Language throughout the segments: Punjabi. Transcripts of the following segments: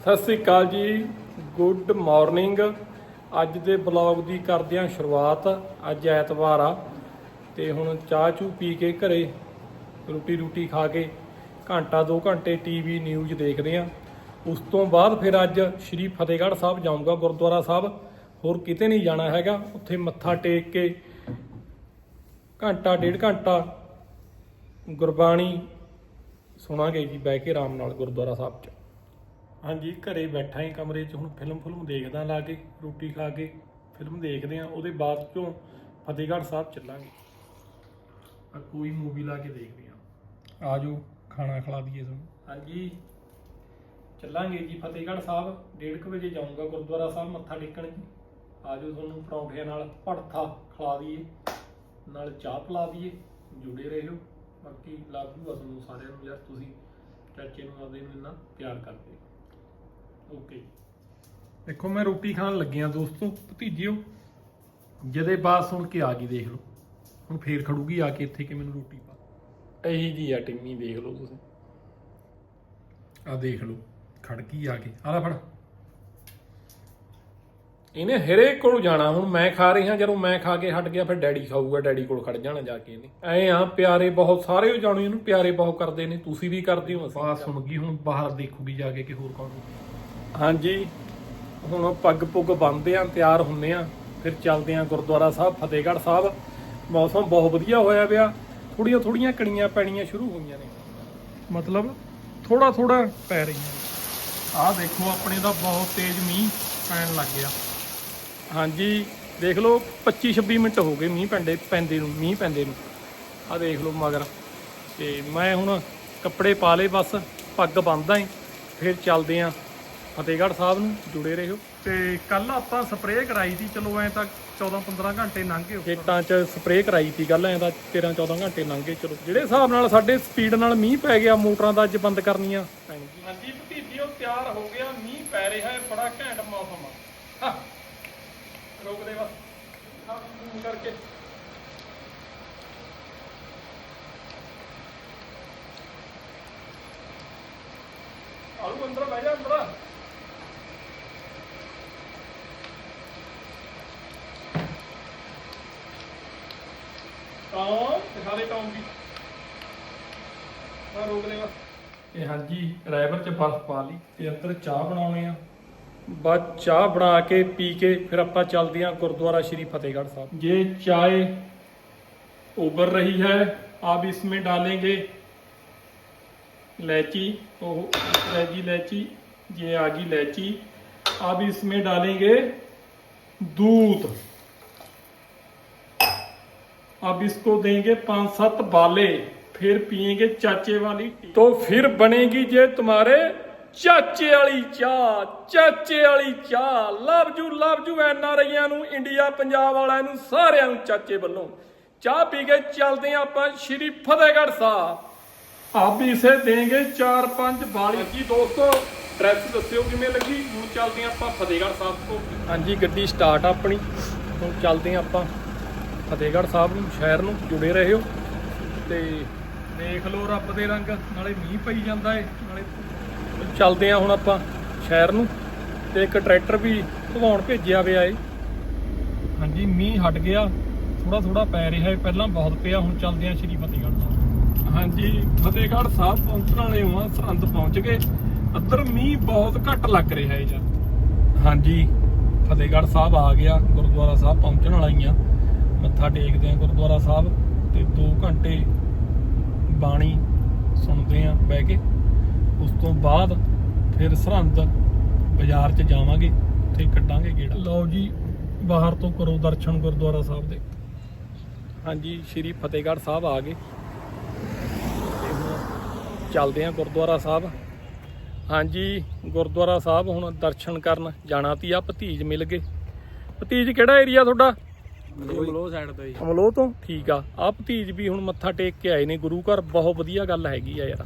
ਸਤਿ ਸ੍ਰੀ ਅਕਾਲ ਜੀ। ਗੁੱਡ ਮਾਰਨਿੰਗ ਅੱਜ ਦੇ ਬਲੌਗ ਦੀ ਕਰਦੇ ਹਾਂ ਸ਼ੁਰੂਆਤ। ਅੱਜ ਐਤਵਾਰ ਆ ਤੇ ਹੁਣ ਚਾਹ ਚੂ ਪੀ ਕੇ ਘਰੇ ਰੋਟੀ ਰੂਟੀ ਖਾ ਕੇ ਘੰਟਾ 2 ਘੰਟੇ ਟੀਵੀ ਨਿਊਜ਼ ਦੇਖਦੇ ਹਾਂ। ਉਸ ਤੋਂ ਬਾਅਦ ਫਿਰ ਅੱਜ ਸ਼੍ਰੀ ਫਤਿਹਗੜ੍ਹ ਸਾਹਿਬ ਜਾਊਂਗਾ, ਗੁਰਦੁਆਰਾ ਸਾਹਿਬ। ਹੋਰ ਕਿਤੇ ਨਹੀਂ ਜਾਣਾ ਹੈਗਾ। ਉੱਥੇ ਮੱਥਾ ਟੇਕ ਕੇ ਘੰਟਾ, ਡੇਢ ਘੰਟਾ ਗੁਰਬਾਣੀ ਸੁਣਾਂਗੇ ਜੀ, ਬਹਿ ਕੇ ਆਰਾਮ ਨਾਲ ਗੁਰਦੁਆਰਾ ਸਾਹਿਬ 'ਚ। ਹਾਂਜੀ ਘਰੇ ਬੈਠਾ ਹੀ ਕਮਰੇ 'ਚ ਹੁਣ ਫਿਲਮ ਫਿਲਮ ਦੇਖਦਾ ਲਾ ਕੇ ਰੋਟੀ ਖਾ ਕੇ ਫਿਲਮ ਦੇਖਦੇ ਆ ਉਹਦੇ ਬਾਅਦ ਚੋਂ ਫਤਿਹਗੜ੍ਹ ਸਾਹਿਬ ਚੱਲਾਂਗੇ। ਆ ਕੋਈ ਮੂਵੀ ਲਾ ਕੇ ਦੇਖਦੇ ਆ ਆਜੋ ਖਾਣਾ ਖਿਲਾ ਦਈਏ ਤੁਹਾਨੂੰ ਹਾਂਜੀ ਚੱਲਾਂਗੇ ਜੀ ਫਤਿਹਗੜ੍ਹ ਸਾਹਿਬ। 1:30 ਵਜੇ ਜਾਊਂਗਾ ਗੁਰਦੁਆਰਾ ਸਾਹਿਬ ਮੱਥਾ ਟੇਕਣ ਜੀ। ਆਜੋ ਤੁਹਾਨੂੰ ਪਰੌਂਠਿਆਂ ਨਾਲ ਭੜਥਾ ਖਿਲਾ ਦਈਏ ਨਾਲ ਚਾਹ ਪਿਲਾ ਦਈਏ ਜੁੜੇ ਰਹਿਓ। ਬਾਕੀ ਲਵ ਯੂ ਆ ਤੁਹਾਨੂੰ ਸਾਰਿਆਂ ਨੂੰ ਯਾਰ ਤੁਸੀਂ ਚਾਚੇ ਨੂੰ ਆਪਦੇ ਨੂੰ ਇੰਨਾ ਪਿਆਰ ਕਰਦੇ ਹੋ। ਓਕੇ ਦੇਖੋ ਮੈਂ ਰੋਟੀ ਖਾਣ ਲੱਗਿਆ ਦੋਸਤੋ ਭਤੀਜਿਓ ਜਦੇ ਬਾਤ ਸੁਣ ਕੇ ਆ ਗਈ ਦੇਖ ਲਓ। ਹੁਣ ਫੇਰ ਖੜੂਗੀ ਆ ਕੇ ਇੱਥੇ ਕਿ ਮੈਨੂੰ ਰੋਟੀ ਪਾ। ਇਹੀ ਜੀ ਆ ਟਿੰਮੀ ਦੇਖ ਲਓ ਤੁਸੀਂ। ਆ ਦੇਖ ਲਓ ਖੜ ਗਈ ਆ ਕੇ। ਆ ਲੈ ਫੜ। ਇਹਨੇ ਹਰੇ ਕੋਲ ਜਾਣਾ ਹੁਣ ਮੈਂ ਖਾ ਰਹੀ ਹਾਂ ਜਦੋਂ ਮੈਂ ਖਾ ਕੇ ਹਟ ਗਿਆ ਫਿਰ ਡੈਡੀ ਖਾਊਗਾ ਡੈਡੀ ਕੋਲ ਖੜ ਜਾਣਾ ਜਾ ਕੇ ਇਹਨੇ। ਐ ਆ ਪਿਆਰੇ ਬਹੁਤ ਸਾਰੇ ਜਾਣੂ ਇਹਨੂੰ ਪਿਆਰੇ ਬਹੁਤ ਕਰਦੇ ਨੇ ਤੁਸੀਂ ਵੀ ਕਰਦੇ ਹੋ ਅਸੀਂ ਸੁਣ ਗਈ ਹੁਣ ਬਾਹਰ ਦੇਖੂਗੀ ਜਾ ਕੇ ਕਿ ਹੋਰ ਕੌਣ ਹਾਂਜੀ, ਹੁਣ ਪੱਗ ਪੁੱਗ ਬੰਨਦੇ ਆ, ਤਿਆਰ ਹੁੰਨੇ ਆ, ਫਿਰ ਚੱਲਦੇ ਆ ਗੁਰਦੁਆਰਾ ਸਾਹਿਬ, ਫਤਿਹਗੜ੍ਹ ਸਾਹਿਬ। ਮੌਸਮ ਬਹੁਤ ਵਧੀਆ ਹੋਇਆ ਪਿਆ। ਥੋੜੀਆਂ ਥੋੜੀਆਂ ਕਣੀਆਂ ਪੈਣੀਆਂ ਸ਼ੁਰੂ ਹੋਈਆਂ ਨੇ। ਮਤਲਬ ਥੋੜਾ ਥੋੜਾ ਪੈ ਰਹੀਆਂ ਨੇ। ਆਹ ਦੇਖੋ, ਆਪਣੇ ਦਾ ਬਹੁਤ ਤੇਜ਼ ਮੀਂਹ ਪੈਣ ਲੱਗ ਗਿਆ। ਹਾਂਜੀ, ਦੇਖ ਲਓ 25 26 ਮਿੰਟ ਹੋ ਗਏ ਮੀਂਹ ਪੈਂਦੇ ਪੈਂਦੇ ਨੂੰ, ਮੀਂਹ ਪੈਂਦੇ ਨੂੰ। ਆਹ ਦੇਖ ਲਓ ਮਗਰ। ਤੇ ਮੈਂ ਹੁਣ ਕੱਪੜੇ ਪਾ ਲਏ ਬਸ, ਪੱਗ ਬੰਨਦਾ ਏ ਫਿਰ ਚੱਲਦੇ ਆਂ। ਫਤਿਹਗੜ੍ਹ ਸਾਹਿਬ ਨੂੰ ਜੁੜੇ ਰਹੋ। ਤੇ ਕੱਲ ਆਪਾਂ ਸਪਰੇਅ ਕਰਾਈ ਸੀ ਚਲੋ ਐ ਤਾਂ 14 15 ਘੰਟੇ ਲੰਘ ਗਏ ਖੇਤਾਂ 'ਚ ਸਪਰੇਅ ਕਰਾਈ ਸੀ ਕੱਲ ਐ ਤਾਂ 13 14 ਘੰਟੇ ਲੰਘ ਗਏ ਚਲੋ। ਜਿਹੜੇ ਹਿਸਾਬ ਨਾਲ ਸਾਡੇ ਸਪੀਡ ਨਾਲ ਮੀਂਹ ਪੈ ਗਿਆ ਮੋਟਰਾਂ ਦਾ ਅੱਜ ਬੰਦ ਕਰਨੀਆਂ। ਹਾਂਜੀ ਭਤੀਜੀਓ ਤਿਆਰ ਹੋ ਗਿਆ ਮੀਂਹ ਪੈ ਰਿਹਾ ਹੈ ਬੜਾ ਘੈਂਟ ਮੌਸਮ ਆ। ਰੋਕ ਦੇ ਬਸ। ਕਰਕੇ। ਆਲੂ ਅੰਦਰ ਬਹਿ ਜਾ ਅੰਦਰ। ਤੇ ਹਾਂਜੀ ਰਾਈਵਰ ਚ ਬਰਫ਼ ਪਾ ਲਈ ਤੇ ਅੰਦਰ ਚਾਹ ਬਣਾਉਣੇ ਆ। ਬਾਅਦ ਚਾਹ ਬਣਾ ਕੇ ਪੀ ਕੇ ਫਿਰ ਆਪਾਂ ਚੱਲਦੇ ਹਾਂ ਗੁਰਦੁਆਰਾ ਸ਼੍ਰੀ ਫਤਿਹਗੜ੍ਹ ਸਾਹਿਬ। ਜੇ ਚਾਏ ਉਬਰ ਰਹੀ ਹੈ ਆਪ इसमें डालेंगे इलायची ਉਹ ਰਹਿਗੀ ਲੈਚੀ ਜੇ आ गई इलायची अब इसमें डालेंगे दूध अब इसको देंगे पांच सात बाले फिर पिएंगे चाचे वाली टी। तो फिर बनेगी जे तुम्हारे ਚਾਚੇ ਵਾਲੀ ਚਾਹ ਚਾਚੇ ਵਾਲੀ ਚਾਹ ਲਵ ਜੂ ਲਵ ਜੂ ਐਨ ਆਰ ਆਈਆਂ ਨੂੰ ਇੰਡੀਆ ਪੰਜਾਬ ਵਾਲਿਆਂ ਨੂੰ ਸਾਰਿਆਂ ਨੂੰ ਚਾਚੇ ਵੱਲੋਂ ਚਾਹ ਪੀ ਕੇ ਚੱਲਦੇ ਹਾਂ ਆਪਾਂ ਸ਼੍ਰੀ ਫਤਿਹਗੜ੍ਹ ਸਾਹਿਬ ਆਪ ਇਸੇ ਦੇਂਗੇ 4-5 ਬਾਲੀ ਜੀ ਦੋਸਤੋ ਡਰੈਸ ਦੱਸਿਓ ਕਿਵੇਂ ਲੱਗੀ ਹੁਣ ਚੱਲਦੇ ਹਾਂ ਆਪਾਂ ਫਤਿਹਗੜ੍ਹ ਸਾਹਿਬ ਤੋਂ ਹਾਂਜੀ ਗੱਡੀ ਸਟਾਰਟ ਆ ਆਪਣੀ ਹੁਣ ਚੱਲਦੇ ਹਾਂ ਆਪਾਂ ਫਤਿਹਗੜ੍ਹ ਸਾਹਿਬ ਨੂੰ, ਸ਼ਹਿਰ ਨੂੰ ਜੁੜੇ ਰਹਿਓ ਤੇ ਦੇਖ ਲਓ ਰੱਬ ਦੇ ਰੰਗ, ਨਾਲੇ ਮੀਂਹ ਪਈ ਜਾਂਦਾ ਏ, ਨਾਲੇ ਚੱਲਦੇ ਆ ਹੁਣ ਆਪਾਂ ਸ਼ਹਿਰ ਨੂੰ ਤੇ ਇੱਕ ਟਰੈਕਟਰ ਵੀ ਧਵਾਉਣ ਭੇਜਿਆ ਪਿਆ ਏ। ਹਾਂਜੀ, ਮੀਂਹ ਹਟ ਗਿਆ ਥੋੜਾ ਥੋੜਾ ਪੈ ਰਿਹਾ ਏ, ਪਹਿਲਾਂ ਬਹੁਤ ਪਿਆ, ਹੁਣ ਚੱਲਦੇ ਆ ਸ਼੍ਰੀ ਫਤਿਹਗੜ੍ਹ ਸਾਹਿਬ। ਹਾਂਜੀ, ਫਤਿਹਗੜ੍ਹ ਸਾਹਿਬ ਪਹੁੰਚਣ ਵਾਲੇ ਹਾਂ, ਸਰਹੰਦ ਪਹੁੰਚ ਗਏ ਅੱਧਰ ਮੀਂਹ ਬਹੁਤ ਘੱਟ ਲੱਗ ਰਿਹਾ ਏ ਯਾਰ ਹਾਂਜੀ, ਫਤਿਹਗੜ੍ਹ ਸਾਹਿਬ ਆ ਗਿਆ, ਗੁਰਦੁਆਰਾ ਸਾਹਿਬ ਪਹੁੰਚਣ ਵਾਲਾ ਹੀ ਆ। ਮੱਥਾ ਟੇਕਦੇ ਆ ਗੁਰਦੁਆਰਾ ਸਾਹਿਬ ਤੇ 2 ਘੰਟੇ ਬਾਣੀ ਸੁਣਦੇ ਆ ਬਹਿ ਕੇ। ਉਸ ਤੋਂ ਬਾਅਦ ਫਿਰ ਸਰਹੰਦ ਬਾਜ਼ਾਰ 'ਚ ਜਾਵਾਂਗੇ ਉੱਥੇ ਕੱਢਾਂਗੇ ਗੇੜਾ। ਲਓ ਜੀ ਬਾਹਰ ਤੋਂ ਕਰੋ ਦਰਸ਼ਨ ਗੁਰਦੁਆਰਾ ਸਾਹਿਬ ਦੇ। ਹਾਂਜੀ ਸ਼੍ਰੀ ਫਤਿਹਗੜ੍ਹ ਸਾਹਿਬ ਆ ਗਏ। ਚੱਲਦੇ ਆ ਗੁਰਦੁਆਰਾ ਸਾਹਿਬ। ਹਾਂਜੀ ਗੁਰਦੁਆਰਾ ਸਾਹਿਬ ਹੁਣ ਦਰਸ਼ਨ ਕਰਨ ਜਾਣਾ ਤੀ ਆ ਭਤੀਜ ਮਿਲ ਗਏ। ਭਤੀਜ ਕਿਹੜਾ ਏਰੀਆ ਤੁਹਾਡਾ? ਬਲੋ ਸਾਈਡ ਤੋਂ ਜੀ ਅਮਲੋ ਤੋਂ? ਠੀਕ ਆ। ਆ ਭਤੀਜ ਵੀ ਹੁਣ ਮੱਥਾ ਟੇਕ ਕੇ ਆਏ ਨੇ ਗੁਰੂ ਘਰ ਬਹੁਤ ਵਧੀਆ ਗੱਲ ਹੈਗੀ ਆ ਯਾਰ।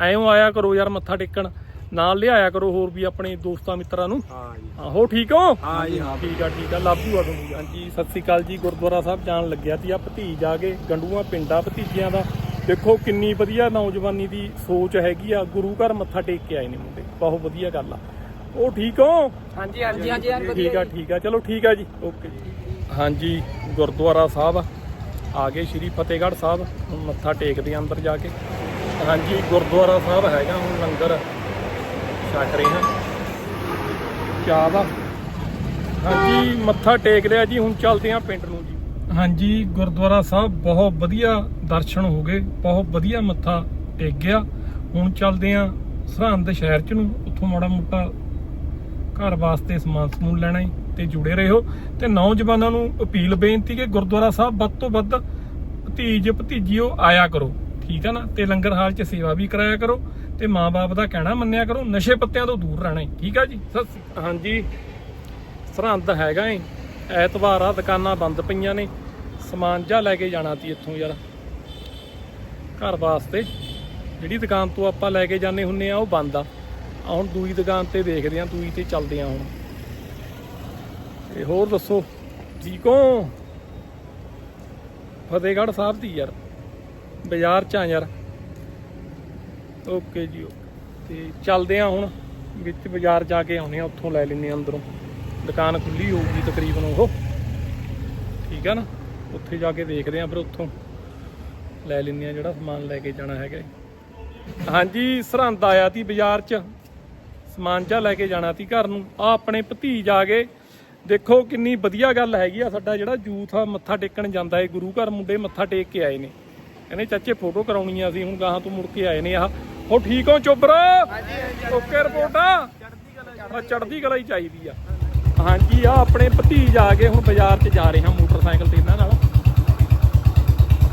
ਐਂ ਆਇਆ ਕਰੋ ਯਾਰ ਮੱਥਾ ਟੇਕਣ ਨਾਲ ਲਿਆਇਆ ਕਰੋ ਹੋਰ ਵੀ ਆਪਣੇ ਦੋਸਤਾਂ ਮਿੱਤਰਾਂ ਨੂੰ। ਹਾਂ ਜੀ। ਆਹੋ ਠੀਕ ਹੋ? ਹਾਂ ਜੀ ਹਾਂ ਠੀਕ ਆ ਠੀਕ ਆ ਲਾਭੂ ਆ ਤੁਹਾਨੂੰ ਹਾਂਜੀ ਸਤਿ ਸ੍ਰੀ ਅਕਾਲ ਜੀ ਗੁਰਦੁਆਰਾ ਸਾਹਿਬ ਜਾਣ ਲੱਗਿਆ ਤੀ ਆ ਭਤੀਜ ਆ ਕੇ ਗੰਡੂਆਂ ਪਿੰਡਾ ਭਤੀਜਿਆਂ ਦਾ। ਦੇਖੋ ਕਿੰਨੀ ਵਧੀਆ ਨੌਜਵਾਨੀ ਦੀ ਸੋਚ ਹੈਗੀ ਆ। ਗੁਰੂ ਘਰ ਮੱਥਾ ਟੇਕ ਕੇ ਆਏ ਨੇ ਮੁੰਡੇ। ਬਹੁਤ ਵਧੀਆ ਗੱਲ ਆ। ਉਹ ਠੀਕ ਹੋ? ਹਾਂਜੀ ਹਾਂਜੀ ਹਾਂਜੀ ਯਾਰ ਠੀਕ ਆ ਠੀਕ ਆ। ਚਲੋ ਠੀਕ ਆ ਜੀ। ਓਕੇ ਹਾਂਜੀ, ਗੁਰਦੁਆਰਾ ਸਾਹਿਬ। ਆ ਗਏ ਸ਼੍ਰੀ ਫਤਿਹਗੜ੍ਹ ਸਾਹਿਬ। ਹੁਣ ਮੱਥਾ ਟੇਕਦੇ ਆ ਅੰਦਰ ਜਾ ਕੇ। ਹਾਂਜੀ, ਗੁਰਦੁਆਰਾ ਸਾਹਿਬ ਹੈਗਾ ਹੁਣ ਲੰਗਰ ਛਕ ਰਹੇ ਹਾਂ। ਚਾਹ ਦਾ। ਹਾਂਜੀ, ਮੱਥਾ ਟੇਕ ਲਿਆ ਜੀ, ਹੁਣ ਚੱਲਦੇ ਆ ਪਿੰਡ ਨੂੰ ਜੀ। ਹਾਂਜੀ, ਗੁਰਦੁਆਰਾ ਸਾਹਿਬ ਬਹੁਤ ਵਧੀਆ ਦਰਸ਼ਨ ਹੋ ਗਏ, ਬਹੁਤ ਵਧੀਆ ਮੱਥਾ ਟੇਕ ਗਿਆ। ਹੁਣ ਚੱਲਦੇ ਆ ਸਰਹੰਦ ਸ਼ਹਿਰ ਚ ਨੂੰ, ਉੱਥੋਂ ਮਾੜਾ ਮੋਟਾ ਘਰ ਵਾਸਤੇ ਸਮਾਨ ਸਮੂਨ ਲੈਣਾ ਹੈ ਤੇ ਜੁੜੇ ਰਹੋ ਤੇ ਨੌਜਵਾਨਾਂ ਨੂੰ ਅਪੀਲ ਬੇਨਤੀ ਕਿ ਗੁਰਦੁਆਰਾ ਸਾਹਿਬ ਵੱਧ ਤੋਂ ਵੱਧ ਭਤੀਜ ਭਤੀਜੀਓ ਆਇਆ ਕਰੋ, ਠੀਕ ਆ ਨਾ? ਤੇ ਲੰਗਰ ਹਾਲ 'ਚ ਸੇਵਾ ਵੀ ਕਰਾਇਆ ਕਰੋ ਤੇ ਮਾਪੇ ਦਾ ਕਹਿਣਾ ਮੰਨਿਆ ਕਰੋ, ਨਸ਼ੇ ਪੱਤਿਆਂ ਤੋਂ ਦੂਰ ਰਹਿਣਾ ਹੈ ਠੀਕ ਆ ਜੀ? ਸਤਿ ਹਾਂਜੀ, ਸਰਹੰਦ ਹੈਗਾ ਏ ਐਤਵਾਰ ਆ, ਦੁਕਾਨਾਂ ਬੰਦ ਪਈਆਂ ਨੇ, ਸਮਾਨ ਜਾ ਲੈ ਕੇ ਜਾਣਾ ਸੀ ਇੱਥੋਂ ਯਾਰ। ਘਰ ਵਾਸਤੇ, ਜਿਹੜੀ ਦੁਕਾਨ ਤੋਂ ਆਪਾਂ ਲੈ ਕੇ ਜਾਂਦੇ ਹੁੰਨੇ ਆ, ਉਹ ਬੰਦ ਆ। ਆ ਹੁਣ ਦੂਈ ਦੁਕਾਨ ਤੇ ਦੇਖਦੇ ਆ, ਦੂਈ ਤੇ ਚੱਲਦੇ ਆ ਹੁਣ। ਤੇ ਹੋਰ ਦੱਸੋ? ਠੀਕ ਹੋ? ਫਤਿਹਗੜ੍ਹ ਸਾਹਿਬ ਦੀ ਯਾਰ। ਬਾਜ਼ਾਰ ਚ ਆ ਯਾਰ। ਓਕੇ ਜੀ ਓਕੇ। ਤੇ ਚੱਲਦੇ ਆ ਹੁਣ। ਵਿੱਚ ਬਾਜ਼ਾਰ ਜਾ ਕੇ ਆਉਨੇ ਆ, ਉੱਥੋਂ ਲੈ ਲੈਨੇ ਆ ਅੰਦਰੋਂ। ਦੁਕਾਨ ਖੁੱਲੀ ਹੋਊਗੀ ਤਕਰੀਬਨ ਉਹ। ਠੀਕ ਆ ਨਾ? ਉੱਥੇ ਜਾ ਕੇ ਦੇਖਦੇ ਆ ਫਿਰ ਉੱਥੋਂ। ਲੈ ਲੈਨੇ ਆ ਜਿਹੜਾ ਸਮਾਨ ਲੈ ਕੇ ਜਾਣਾ ਹੈਗਾ ਹਾਂਜੀ, ਸਰਹੰਦ ਆਇਆ ਤੀ ਬਾਜ਼ਾਰ 'ਚ। ਸਮਾਨ ਜਾ ਲੈ ਕੇ ਜਾਣਾ ਤੀ ਘਰ ਨੂੰ। ਆ ਆਪਣੇ ਭਤੀਜ ਆ ਗਏ। ਦੇਖੋ ਕਿੰਨੀ ਵਧੀਆ ਗੱਲ ਹੈਗੀ ਆ, ਸਾਡਾ ਜਿਹੜਾ ਯੂਥ ਆ, ਮੱਥਾ ਟੇਕਣ ਜਾਂਦਾ ਏ, ਗੁਰੂ ਘਰ ਮੁੰਡੇ ਮੱਥਾ ਟੇਕ ਕੇ ਆਏ ਨੇ। ਕਹਿੰਦੇ, ਚਾਚੇ ਫੋਟੋ ਕਰਾਉਣੀ ਆ ਅਸੀਂ, ਹੁਣ ਗਾਹਾਂ ਤੋਂ ਮੁੜ ਕੇ ਆਏ ਨੇ ਆਹ। ਹੋ ਠੀਕ ਹੋ ਚੁੱਬਰ ਓਕੇ, ਰਿਪੋਰਟ। ਆ ਚੜਦੀ ਕਲਾ ਹੀ ਚਾਹੀਦੀ ਆ। ਹਾਂਜੀ ਆ ਆਪਣੇ ਭਤੀਜ ਆ ਗਏ, ਹੁਣ ਬਾਜ਼ਾਰ 'ਚ ਜਾ ਰਹੇ ਹਾਂ ਮੋਟਰਸਾਈਕਲ ਤੇ ਇਹਨਾਂ ਨਾਲ।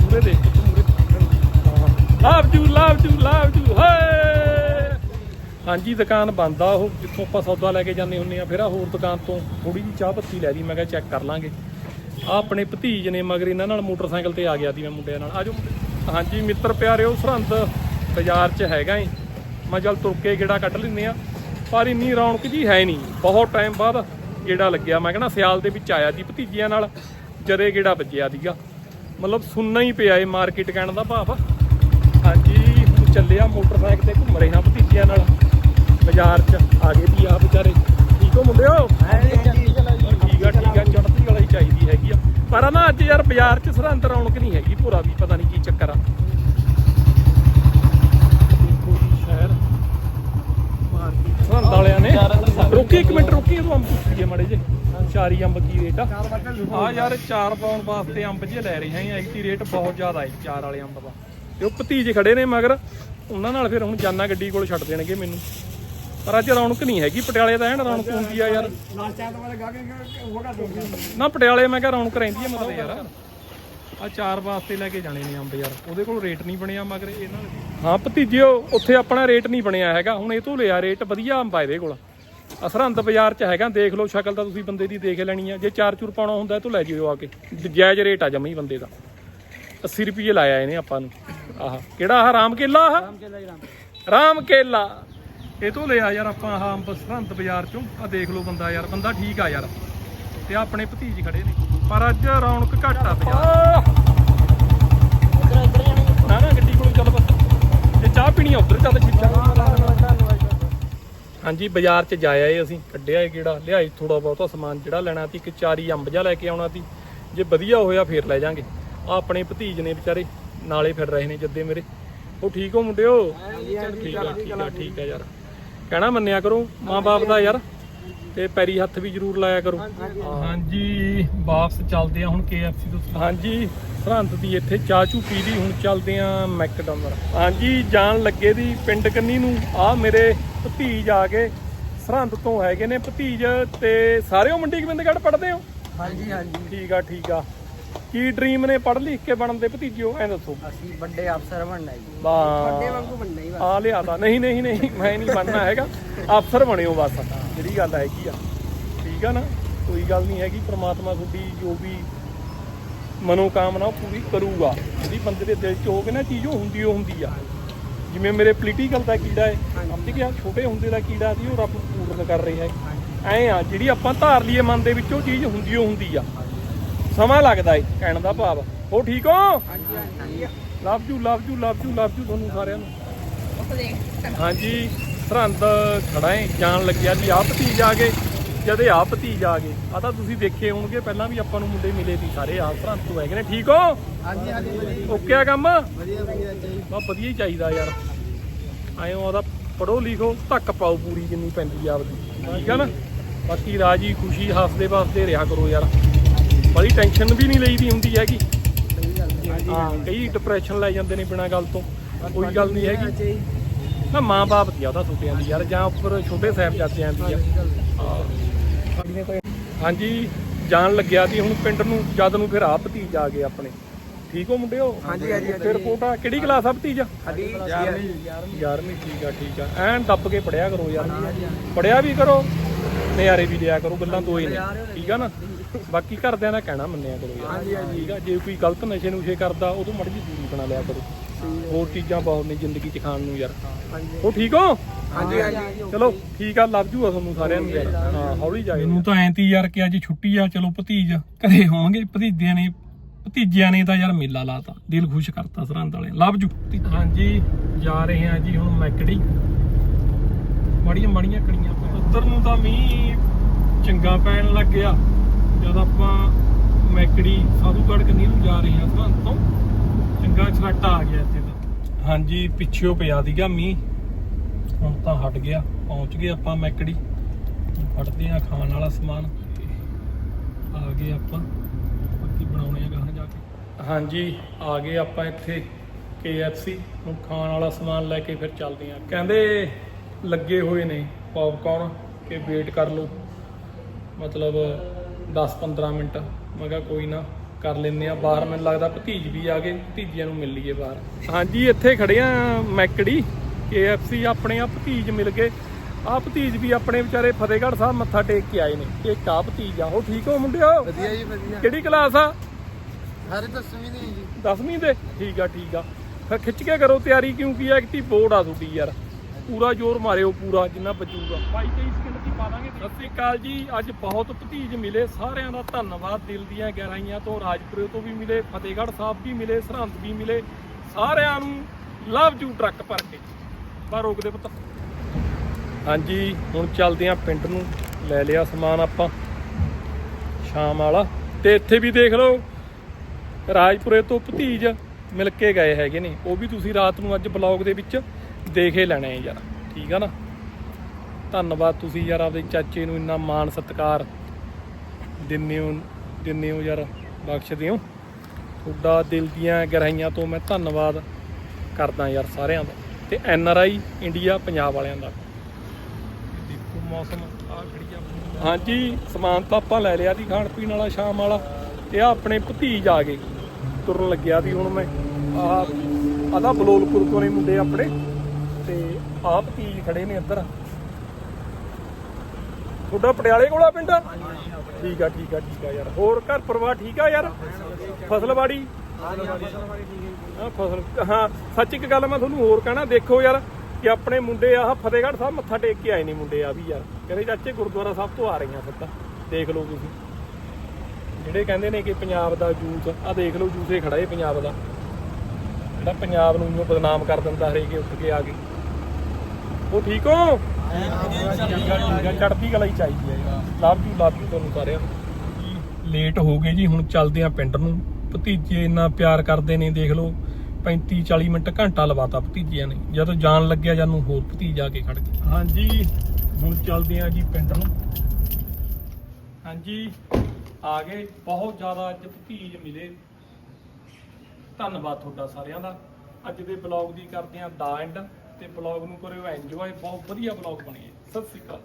ਮੂਰੇ ਦੇਖ ਮੂਰੇ ਲਵ ਜੂ ਲਵ ਜੂ ਲਵ ਜੂ ਹੇ ਹਾਂਜੀ, ਦੁਕਾਨ ਬੰਦ ਆ ਉਹ, ਜਿੱਥੋਂ ਆਪਾਂ ਸੌਦਾ ਲੈ ਕੇ ਜਾਂਦੇ ਹੁੰਨੇ ਆ, ਫਿਰ ਆ ਹੋਰ ਦੁਕਾਨ ਤੋਂ ਥੋੜੀ ਜਿਹੀ ਚਾਹ ਪੱਤੀ ਲੈ ਲਈ, ਮੈਂ ਕਿਹਾ ਚੈੱਕ ਕਰ ਲਾਂਗੇ। ਆ ਆਪਣੇ ਭਤੀਜ ਨੇ, ਮਗਰ ਇਹਨਾਂ ਨਾਲ ਮੋਟਰਸਾਈਕਲ ਤੇ ਆ ਗਿਆ ਸੀ ਮੈਂ ਮੁੰਡਿਆਂ ਨਾਲ। ਆਜੋ ਹਾਂਜੀ, ਮਿੱਤਰ ਪਿਆਰਿਓ, ਸਰਹੰਦ ਬਾਜ਼ਾਰ 'ਚ ਹੈਗਾ ਏ। ਮੈਂ ਚੱਲ ਤੁਰ ਕੇ ਗੇੜਾ ਕੱਢ ਲੈਂਦੇ ਆ, ਪਰ ਇੰਨੀ ਰੌਣਕ ਜੀ ਹੈ ਨਹੀਂ। ਬਹੁਤ ਟਾਈਮ ਬਾਅਦ ਗੇੜਾ ਲੱਗਿਆ। ਮੈਂ ਕਹਿੰਦਾ ਸਿਆਲ ਦੇ ਵਿੱਚ ਆਇਆ ਸੀ ਭਤੀਜਿਆਂ ਨਾਲ, ਜਦੇ ਗੇੜਾ ਵੱਜਿਆ ਸੀਗਾ। ਮਤਲਬ ਸੁਣਨਾ ਹੀ ਪਿਆ ਏ ਮਾਰਕੀਟ ਕਹਿਣ ਦਾ ਭਾਵ। ਹਾਂਜੀ ਚੱਲਿਆ ਮੋਟਰਸਾਈਕਲ ਤੇ ਘੁੰਮ ਰਹੇ ਹਾਂ ਭਤੀਜਿਆਂ ਨਾਲ। ਬਾਜ਼ਾਰ 'ਚ ਆ ਗਏ ਵੀ ਆ ਵਿਚਾਰੇ। ਠੀਕ ਹੋ ਮੁੰਡਿਓ? ਠੀਕ ਆ ਠੀਕ ਆ ਚੜ੍ਹਦੀ ਹੀ ਚਾਹੀਦੀ ਹੈਗੀ ਆ। ਪਰ ਨਾ ਅੱਜ ਯਾਰ ਬਾਜ਼ਾਰ 'ਚ ਸਰਹੰਦ ਰੌਣਕ ਨਹੀਂ ਹੈਗੀ ਪੂਰਾ ਵੀ ਪਤਾ ਨਹੀਂ ਕੀ ਚੱਕਰ ਆ। ਸਰਹੰਦ ਵਾਲਿਆਂ ਨੇ। ਰੁਕੀ ਇੱਕ ਮਿੰਟ ਰੁਕੀ ਉਹ ਅੰਬ ਪੁੱਛੀਏ ਮੜੇ ਜੇ ਚਾਰੀ ਅੰਬ ਕੀ ਰੇਟ ਆ? ਆ ਯਾਰ ਚਾਰ ਪਾਉਣ ਵਾਸਤੇ ਅੰਬ ਜੇ ਲੈ ਰਹੇ ਹਾਂ ਐਕਟੀ ਰੇਟ ਬਹੁਤ ਜ਼ਿਆਦਾ ਹੈ ਚਾਰ ਵਾਲੇ ਅੰਬ ਦਾ। ਤੇ ਉਹ ਭਤੀਜ ਖੜੇ ਨੇ ਮਗਰ ਉਹਨਾਂ ਨਾਲ ਫਿਰ ਹੁਣ ਜਾਨਾ ਗੱਡੀ ਕੋਲ ਛੱਡ ਦੇਣਗੇ ਮੈਨੂੰ। ਪਰ ਅੱਜ ਰੌਣਕ ਨਹੀਂ ਹੈਗੀ ਪਟਿਆਲੇ ਦਾ ਐਨ ਰੌਣਕ ਹੁੰਦੀ ਆ ਯਾਰ। ਨਾ ਪਟਿਆਲੇ ਮੈਂ ਕਿਹਾ ਰੌਣਕ ਰਹਿੰਦੀ ਆ ਮਤਲਬ ਯਾਰ। ਆ ਚਾਰ ਵਾਸਤੇ ਲੈ ਕੇ ਜਾਣੇ ਨੇ ਅੰਬ ਯਾਰ ਉਹਦੇ ਕੋਲ ਰੇਟ ਨਹੀਂ ਬਣਿਆ ਮਗਰ ਇਹਨਾਂ ਹਾਂ ਭਤੀਜਿਓ ਉੱਥੇ ਆਪਣਾ ਰੇਟ ਨਹੀਂ ਬਣਿਆ ਹੈਗਾ ਹੁਣ ਇਹ ਤੋਂ ਲਿਆ ਰੇਟ ਵਧੀਆ ਅੰਬ ਆ ਇਹਦੇ ਕੋਲ। ਅਸਰੰਦ ਬਾਜ਼ਾਰ 'ਚ ਹੈਗਾ ਦੇਖ ਲਓ ਸ਼ਕਲ ਤਾਂ ਤੁਸੀਂ ਬੰਦੇ ਦੀ ਦੇਖ ਲੈਣੀ ਆ। ਜੇ ਚਾਰ ਚੂਰ ਪਾਉਣਾ ਹੁੰਦਾ ਇਹ ਤੋਂ ਲੈ ਜਿਓ ਆ ਕੇ। ਜਾਇਜ਼ ਰੇਟ ਆ ਜਮਈ ਬੰਦੇ ਦਾ। 80 ਰੁਪਏ ਲਾਇਆ ਇਹਨੇ ਆਪਾਂ ਨੂੰ। ਆਹ ਕਿਹੜਾ ਆਹ ਰਾਮ ਕੇਲਾ ਆਹ? ਰਾਮ ਕੇਲਾ। ਇਹ ਤੋਂ ਲਿਆ ਯਾਰ ਆਪਾਂ ਆਹ ਅੰਬ ਸਰਹੰਦ ਬਾਜ਼ਾਰ ਚੋਂ ਆ ਦੇਖ ਲਓ ਬੰਦਾ ਯਾਰ ਬੰਦਾ ਠੀਕ ਆ ਯਾਰ। ਤੇ ਆਹ ਆਪਣੇ ਭਤੀਜ ਖੜੇ ਨੇ। ਪਰ ਅੱਜ ਰੌਣਕ ਘੱਟ ਆ ਬਾਜ਼ਾਰ। ਨਾ ਨਾ ਗੱਡੀ ਕੋਲ ਚੱਲ ਬਸ। ਜੇ ਚਾਹ ਪੀਣੀ ਆ ਉਧਰ ਚੱਲ ਛਿੱਟਾ ਹਾਂਜੀ ਬਾਜ਼ਾਰ 'ਚ ਜਾਇਆ ਏ ਅਸੀਂ ਕੱਢਿਆ ਏ ਕਿਹੜਾ ਲਿਆਈ ਥੋੜਾ ਬਹੁਤਾ ਸਮਾਨ ਜਿਹੜਾ ਲੈਣਾ ਸੀ ਇੱਕ ਚਾਰੀ ਅੰਬ ਜਾ ਲੈ ਕੇ ਆਉਣਾ ਸੀ। ਜੇ ਵਧੀਆ ਹੋਇਆ ਫੇਰ ਲੈ ਜਾਾਂਗੇ। ਆ ਆਪਣੇ ਭਤੀਜ ਨੇ ਵਿਚਾਰੇ ਨਾਲੇ ਫਿਰ ਰਹੇ ਨੇ ਜੱਦੇ ਮੇਰੇ। ਉਹ ਠੀਕ ਹੋ ਮੁੰਡਿਓ? ਠੀਕ ਆ ਠੀਕ ਆ ਠੀਕ ਆ ਯਾਰ। ਕਹਿਣਾ ਮੰਨਿਆ ਕਰੋ ਮਾਂ-ਬਾਪ ਦਾ ਯਾਰ ਤੇ ਪੈਰੀ ਹੱਥ ਵੀ ਜ਼ਰੂਰ ਲਾਇਆ ਕਰੋ। ਹਾਂਜੀ ਵਾਪਸ ਚੱਲਦੇ ਆ ਹੁਣ KFC ਤੋਂ। ਹਾਂਜੀ ਸਰਹੰਦ ਦੀ ਇੱਥੇ ਚਾਹ ਚੂ ਪੀ ਲਈ ਹੁਣ ਚੱਲਦੇ ਆ ਮੈਕਡੋਨਰ ਹਾਂਜੀ ਜਾਣ ਲੱਗੇ ਦੀ ਪਿੰਡ ਕੰਨੀ ਨੂੰ ਆ ਮੇਰੇ ਭਤੀਜ ਆ ਗਏ ਸਰਹੰਦ ਤੋਂ ਹੈਗੇ ਨੇ ਭਤੀਜ ਤੇ ਸਾਰੇ ਉਹ ਮੰਡੀ ਗੋਬਿੰਦਗੜ੍ਹ ਪੜ੍ਹਦੇ ਹੋ? ਹਾਂਜੀ ਹਾਂਜੀ। ਠੀਕ ਆ ਠੀਕ ਆ। ਕੀ ਡ੍ਰੀਮ ਨੇ ਪੜ੍ਹ ਲਿਖ ਕੇ ਬਣਨ ਦੇ ਭਤੀਜਿਓ ਐ ਦੱਸੋ। ਅਸੀਂ ਵੱਡੇ ਅਫਸਰ ਬਣਨਾ ਜੀ। ਬਾ। ਵਾਂਗੂ ਬਣਨਾ ਹੀ ਆ ਲਿਆਦਾ। ਨਹੀਂ ਨਹੀਂ ਨਹੀਂ ਮੈਂ ਨਹੀਂ ਬਣਨਾ ਹੈਗਾ। ਅਫਸਰ ਬਣਿਓ ਬਸ। ਜਿਹੜੀ ਗੱਲ ਹੈਗੀ ਆ। ਠੀਕ ਆ ਨਾ? ਕੋਈ ਗੱਲ ਨਹੀਂ ਹੈਗੀ। ਪ੍ਰਮਾਤਮਾ ਤੁਹਾਡੀ ਜੋ ਵੀ ਮਨੋਕਾਮਨਾ ਉਹ ਪੂਰੀ ਕਰੂਗਾ। ਜਿਹੜੀ ਬੰਦੇ ਦੇ ਦਿਲ 'ਚ ਹੋਵੇ ਨਾ ਚੀਜ਼ ਉਹ ਹੁੰਦੀ ਉਹ ਹੁੰਦੀ ਆ। ਜਿਵੇਂ ਮੇਰੇ ਪੋਲੀਟੀਕਲ ਦਾ ਕੀੜਾ ਹੈ। ਆਪੇ ਕਿਹਾ ਛੋਟੇ ਹੁੰਦੇ ਦਾ ਕੀੜਾ ਸੀ ਉਹ ਰੱਬ ਪੂਰਨ ਕਰ ਰਿਹਾ ਹੈ। ਐ ਆ ਜਿਹੜੀ ਆਪਾਂ ਧਾਰ ਲਈਏ ਮਨ ਦੇ ਵਿੱਚ ਉਹ ਚੀਜ਼ ਹੁੰਦੀ ਉਹ ਹੁੰਦੀ ਆ। ਸਮਾਂ ਲੱਗਦਾ ਏ ਕਹਿਣ ਦਾ ਭਾਵ। ਉਹ ਠੀਕ ਹੋ? ਹਾਂਜੀ love you love you love you love you ਤੁਹਾਨੂੰ ਸਾਰਿਆਂ ਨੂੰ। ਹਾਂਜੀ, ਸਰਹੰਦ ਖੜਾ ਏ, ਜਾਣ ਲੱਗਿਆ ਜੀ, ਆਹ ਭਤੀਜ ਆ ਗਏ। ਜਦੇ ਆਹ ਭਤੀਜ ਆ ਗਏ ਆ ਤਾਂ ਤੁਸੀਂ ਦੇਖੇ ਹੋਣਗੇ, ਪਹਿਲਾਂ ਵੀ ਆਪਾਂ ਨੂੰ ਮੁੰਡੇ ਮਿਲੇ ਸੀ ਸਾਰੇ, ਆਹ ਸਰਹੰਦ ਤੋਂ ਹੈਗੇ ਨੇ, ਠੀਕ ਹੋ? ਹਾਂਜੀ ਹਾਂਜੀ ਓਕੇ ਆ ਕੰਮ? ਵਧੀਆ ਵਧੀਆ ਜੀ ਬਾ ਵਧੀਆ ਹੀ ਚਾਹੀਦਾ ਯਾਰ। ਐਂ ਉਹਦਾ ਪੜੋ ਲਿਖੋ, ਧੱਕ ਪਾਓ ਪੂਰੀ ਜਿੰਨੀ ਪੈਂਦੀ ਆਪਦੀ। ਠੀਕ ਆ ਨਾ? ਬਾਕੀ ਰਾਜੀ ਖੁਸ਼ੀ ਹੱਸਦੇ ਵਸਦੇ ਰਿਹਾ ਕਰੋ ਯਾਰ। ਬੜੀ ਟੈਨਸ਼ਨ ਵੀ ਨਹੀਂ ਲਈਦੀ ਹੁੰਦੀ ਹੈਗੀ। ਹਾਂ। ਕਈ ਡਿਪਰੈਸ਼ਨ ਲੈ ਜਾਂਦੇ ਨੇ ਬਿਨਾਂ ਗੱਲ ਤੋਂ। ਕੋਈ ਗੱਲ ਨਹੀਂ ਹੈਗੀ। ਨਾ ਮਾਂ-ਬਾਪ ਦੀ ਆ ਉਹਦਾ ਛੋਟਿਆਂ ਦੀ ਯਾਰ ਜਾਂ ਉੱਪਰ ਛੋਟੇ ਸਾਹਿਬਜ਼ਾਦਿਆਂ ਦੀ ਆ। ਹਾਂਜੀ ਜਾਣ ਲੱਗਿਆ ਸੀ ਹੁਣ ਪਿੰਡ ਨੂੰ ਜਦ ਨੂੰ ਫਿਰ ਆ ਭਤੀਜ ਆ ਗਏ ਆਪਣੇ। ਠੀਕ ਹੋ ਮੁੰਡਿਓ? ਹਾਂਜੀ, ਹਾਂਜੀ, ਫਿਰ ਆ ਕਿਹੜੀ ਕਲਾਸ ਆ ਭਤੀਜ? ਸਾਡੀ 11ਵੀਂ ਠੀਕ ਆ ਠੀਕ ਆ। ਐਨ ਦੱਬ ਕੇ ਪੜਿਆ ਕਰੋ ਯਾਰ। ਪੜਿਆ ਵੀ ਕਰੋ। ਨਿਆਰੇ ਵੀ ਲਿਆ ਕਰੋ ਗੱਲਾਂ ਦੋ ਹੀ ਨੇ। ਠੀਕ ਆ ਨਾ। ਬਾਕੀ ਘਰਦਿਆਂ ਦਾ ਕਹਿਣਾ ਮੰਨਿਆ ਕਰੋ ਯਾਰ। ਠੀਕ ਆ ਜੇ ਕੋਈ ਗਲਤ ਨਸ਼ੇ ਨੁਸ਼ੇ ਕਰਦਾ ਉਹ ਤੋਂ ਮੜੀ ਦੂਰੀ ਬਣਾ ਲਿਆ ਕਰੋ। ਹੋਰ ਚੀਜ਼ਾਂ ਬਹੁਤ ਨੇ ਜ਼ਿੰਦਗੀ 'ਚ ਖਾਣ ਨੂੰ ਯਾਰ। ਉਹ ਠੀਕ ਹੋ? ਹਾਂਜੀ ਹਾਂਜੀ। ਚਲੋ ਠੀਕ ਆ ਲੱਭ ਜੂਗਾ ਤੁਹਾਨੂੰ ਸਾਰਿਆਂ ਨੂੰ ਯਾਰ। ਹਾਂ ਹੌਲੀ ਜਾਏ। ਨੂੰ ਤਾਂ ਐਂ ਤੀ ਯਾਰ ਕਿ ਅੱਜ ਛੁੱਟੀ ਆ ਚਲੋ ਭਤੀਜ ਘਰੇ ਹੋਣਗੇ ਭਤੀਜਿਆਂ ਨੇ ਭਤੀਜਿਆਂ ਨੇ ਤਾਂ ਯਾਰ ਮੇਲਾ ਲਾਤਾ। ਦਿਲ ਖੁਸ਼ ਕਰਤਾ ਸਰਹੰਦ ਵਾਲੇ ਲੱਭ ਜੂ। ਹਾਂਜੀ ਜਾ ਰਹੇ ਹਾਂ ਜੀ ਹੁਣ ਮੈਕੜੀ। ਮੜੀਆਂ ਮੜੀਆਂ ਕੜੀਆਂ। ਉੱਤਰ ਨੂੰ ਤਾਂ ਮੀਂਹ ਚੰਗਾ ਪੈਣ ਲੱਗ ਗਿਆ। ਜਦ ਆਪਾਂ ਮੈਕੜੀ ਸਾਧੂਗੜ੍ਹ ਕੰਨੀ ਨੂੰ ਜਾ ਰਹੇ ਹਾਂ ਸਰਹੰਦ ਤੋਂ, ਚੰਗਾ ਛਰਾਟਾ ਆ ਗਿਆ ਇੱਥੇ ਤਾਂ। ਹਾਂਜੀ, ਪਿੱਛਿਓ ਪਿਆ ਸੀਗਾ ਮੀਂਹ। ਹੁਣ ਤਾਂ ਹਟ ਗਿਆ, ਪਹੁੰਚ ਗਏ ਆਪਾਂ ਮੈਕੜੀ। ਫੜਦੇ ਆ ਖਾਣ ਵਾਲਾ ਸਮਾਨ। ਆ ਗਏ ਆਪਾਂ। ਬਾਕੀ ਬਣਾਉਣੇ ਆ ਗਾਹਾਂ ਜਾ ਕੇ। ਹਾਂਜੀ, ਆ ਗਏ ਆਪਾਂ ਇੱਥੇ KFC ਹੁਣ ਖਾਣ ਵਾਲਾ ਸਮਾਨ ਲੈ ਕੇ ਫਿਰ ਚੱਲਦੇ ਆ ਕਹਿੰਦੇ ਲੱਗੇ ਹੋਏ ਨੇ ਪੌਪਕਾਰਨ ਕਿ ਵੇਟ ਕਰ ਲਓ। ਮਤਲਬ 10-15 ਮਿੰਟ। ਮੈਂ ਕਿਹਾ ਕੋਈ ਨਾ ਕਰ ਲੈਂਦੇ ਆ ਬਾਹਰ। ਮੈਨੂੰ ਲੱਗਦਾ ਭਤੀਜ ਵੀ ਆ ਗਏ ਭਤੀਜਿਆਂ ਨੂੰ ਮਿਲ ਲਈਏ ਬਾਹਰ। ਹਾਂਜੀ ਇੱਥੇ ਖੜੇ ਆ ਮੈਕੜੀ। KFC ਆਪਣੇ ਆ ਭਤੀਜ ਮਿਲ ਗਏ। ਆ ਭਤੀਜ ਵੀ ਆਪਣੇ ਵਿਚਾਰੇ ਫਤਿਹਗੜ੍ਹ ਸਾਹਿਬ ਮੱਥਾ ਟੇਕ ਕੇ ਆਏ ਨੇ। ਇੱਕ ਆ ਭਤੀਜ ਆ। ਉਹ ਠੀਕ ਹੋ ਮੁੰਡਿਓ? ਵਧੀਆ ਜੀ ਵਧੀਆ। ਕਿਹੜੀ ਕਲਾਸ ਆ? ਸਾਰੇ ਦੱਸਵੀਂ ਨਹੀਂ ਜੀ। 10ਵੀਂ ਦੇ? ਠੀਕ ਆ ਠੀਕ ਆ। ਫਿਰ ਖਿੱਚ ਕੇ ਕਰੋ ਤਿਆਰੀ ਕਿਉਂਕਿ ਐਕਟਿਵ ਬੋਰਡ ਆ ਤੁਹਾਡੀ ਯਾਰ। ਪੂਰਾ ਜ਼ੋਰ ਮਾਰਿਓ ਪੂਰਾ ਜਿੰਨਾ ਬਚੂਗਾ। 22 23 ਸਕਿੰਟ ਦੀ ਸਤਿ ਸ੍ਰੀ ਅਕਾਲ ਜੀ, ਅੱਜ ਬਹੁਤ ਭਤੀਜ ਮਿਲੇ, ਸਾਰਿਆਂ ਦਾ ਧੰਨਵਾਦ, ਦਿਲ ਦੀਆਂ ਗਹਿਰਾਈਆਂ ਤੋਂ ਰਾਜਪੁਰੇ ਤੋਂ ਵੀ ਮਿਲੇ, ਫਤਿਹਗੜ੍ਹ ਸਾਹਿਬ ਵੀ ਮਿਲੇ, ਸਰਹੰਦ ਵੀ ਮਿਲੇ, ਸਾਰਿਆਂ ਨੂੰ ਲਵ ਯੂ ਟਰੱਕ ਭਰ ਕੇ। ਪਰ ਰੋਕ ਦੇ ਪੁੱਤ। ਹਾਂਜੀ, ਹੁਣ ਚੱਲਦੇ ਆਂ ਪਿੰਡ ਨੂੰ, ਲੈ ਲਿਆ ਸਮਾਨ ਆਪਾਂ, ਸ਼ਾਮ ਵਾਲਾ। ਤੇ ਇੱਥੇ ਵੀ ਦੇਖ ਲਓ, ਰਾਜਪੁਰੇ ਤੋਂ ਭਤੀਜ ਮਿਲ ਕੇ ਗਏ ਹੈਗੇ ਨੇ, ਉਹ ਵੀ ਤੁਸੀਂ ਰਾਤ ਨੂੰ ਅੱਜ ਬਲੌਗ ਦੇ ਵਿੱਚ ਦੇਖੇ ਲੈਣੇ ਆ ਯਾਰ, ਠੀਕ ਆ ਨਾ? ਧੰਨਵਾਦ ਤੁਸੀਂ ਯਾਰ ਆਪਦੇ ਚਾਚੇ ਨੂੰ ਇੰਨਾ ਮਾਣ ਸਤਿਕਾਰ ਦਿੰਦੇ ਹੋ ਦਿੰਦੇ ਹੋ ਯਾਰ, ਬਖਸ਼ਦੇ ਹੋ। ਤੁਹਾਡਾ ਦਿਲ ਦੀਆਂ ਗਹਿਰਾਈਆਂ ਤੋਂ ਮੈਂ ਧੰਨਵਾਦ ਕਰਦਾ ਯਾਰ ਸਾਰਿਆਂ ਦਾ ਤੇ N R I India Punjab ਵਾਲਿਆਂ ਦਾ। ਦੇਖੋ ਮੌਸਮ ਆ ਖੜੀ ਆ ਹਾਂਜੀ, ਸਮਾਨ ਤਾਂ ਆਪਾਂ ਲੈ ਲਿਆ ਸੀ, ਖਾਣ ਪੀਣ ਵਾਲਾ, ਸ਼ਾਮ ਵਾਲਾ ਤੇ ਆ ਆਪਣੇ ਭਤੀਜ ਆ ਗਏ। ਤੁਰਨ ਲੱਗਿਆ ਸੀ ਹੁਣ ਮੈਂ। ਆਹ ਆਦਾ ਬਲੋਲਪੁਰ ਤੋਂ ਨੇ ਮੁੰਡੇ ਆਪਣੇ ਤੇ ਆ ਭਤੀਜ ਖੜੇ ਨੇ ਇੱਧਰ। ਤੁਹਾਡਾ ਪਟਿਆਲੇ ਕੋਲਾ ਪਿੰਡ? ਠੀਕ ਆ ਠੀਕ ਆ ਠੀਕ ਆ ਯਾਰ। ਹੋਰ ਘਰ ਪਰਿਵਾਰ ਠੀਕ ਆ ਯਾਰ? ਫਸਲਵਾੜੀ? ਹਾਂ, ਫਸਲ, ਹਾਂ, ਸੱਚ ਇੱਕ ਗੱਲ ਮੈਂ ਤੁਹਾਨੂੰ ਹੋਰ ਕਹਿਣਾ, ਦੇਖੋ ਯਾਰ ਕਿ ਆਪਣੇ ਮੁੰਡੇ ਆਹ ਫਤਿਹਗੜ੍ਹ ਸਾਹਿਬ ਮੱਥਾ ਟੇਕ ਕੇ ਆਏ ਨੇ ਮੁੰਡੇ ਆ ਵੀ ਯਾਰ। ਕਹਿੰਦੇ ਚਾਚੇ ਗੁਰਦੁਆਰਾ ਸਾਹਿਬ ਤੋਂ ਆ ਰਹੀਆਂ ਸਿੱਧਾ ਦੇਖ ਲਓ ਤੁਸੀਂ। ਜਿਹੜੇ ਕਹਿੰਦੇ ਨੇ ਕਿ ਪੰਜਾਬ ਦਾ ਜੂਸ ਆ ਦੇਖ ਲਓ ਜੂਸੇ ਖੜਾ ਏ ਪੰਜਾਬ ਦਾ। ਜਿਹੜਾ ਪੰਜਾਬ ਨੂੰ ਬਦਨਾਮ ਕਰ ਦਿੰਦਾ ਹਰੇਕ ਉੱਠ ਕੇ ਆ ਕੇ। ਉਹ ਠੀਕ ਹੋ? ਚੜ੍ਹਦੀ ਕਲਾ ਹੀ ਚਾਹੀਦੀ ਹੈ ਲਵ ਯੂ ਲਵ ਯੂ ਤੁਹਾਨੂੰ ਸਾਰਿਆਂ ਨੂੰ। ਲੇਟ ਹੋ ਗਏ ਜੀ, ਹੁਣ ਚੱਲਦੇ ਆ ਪਿੰਡ ਨੂੰ। ਭਤੀਜੇ ਇੰਨਾ ਪਿਆਰ ਕਰਦੇ ਨੇ, ਦੇਖ ਲਓ 35 40 ਮਿੰਟ ਘੰਟਾ ਲਵਾਤਾ ਭਤੀਜਿਆਂ ਨੇ। ਜਦੋਂ ਜਾਣ ਲੱਗਿਆ, ਜਾਨੂੰ ਹੋਰ ਭਤੀਜ ਕੇ ਖੜ ਗਏ। ਹਾਂਜੀ, ਹੁਣ ਚੱਲਦੇ ਆ ਜੀ ਪਿੰਡ ਨੂੰ। ਹਾਂਜੀ, ਆ ਗਏ। ਬਹੁਤ ਜ਼ਿਆਦਾ ਅੱਜ ਭਤੀਜ ਮਿਲੇ। ਧੰਨਵਾਦ ਤੁਹਾਡਾ ਸਾਰਿਆਂ ਦਾ। ਅੱਜ ਦੇ ਬਲੌਗ ਦੀ ਕਰਦੇ ਆ ਦਾ ਐਂਡ ਤੇ ਬਲੌਗ ਨੂੰ ਕਰਿਓ ਐਂਜੋਏ ਬਹੁਤ ਵਧੀਆ ਬਲੌਗ ਬਣੇ। ਸਤਿ ਸ੍ਰੀ ਅਕਾਲ।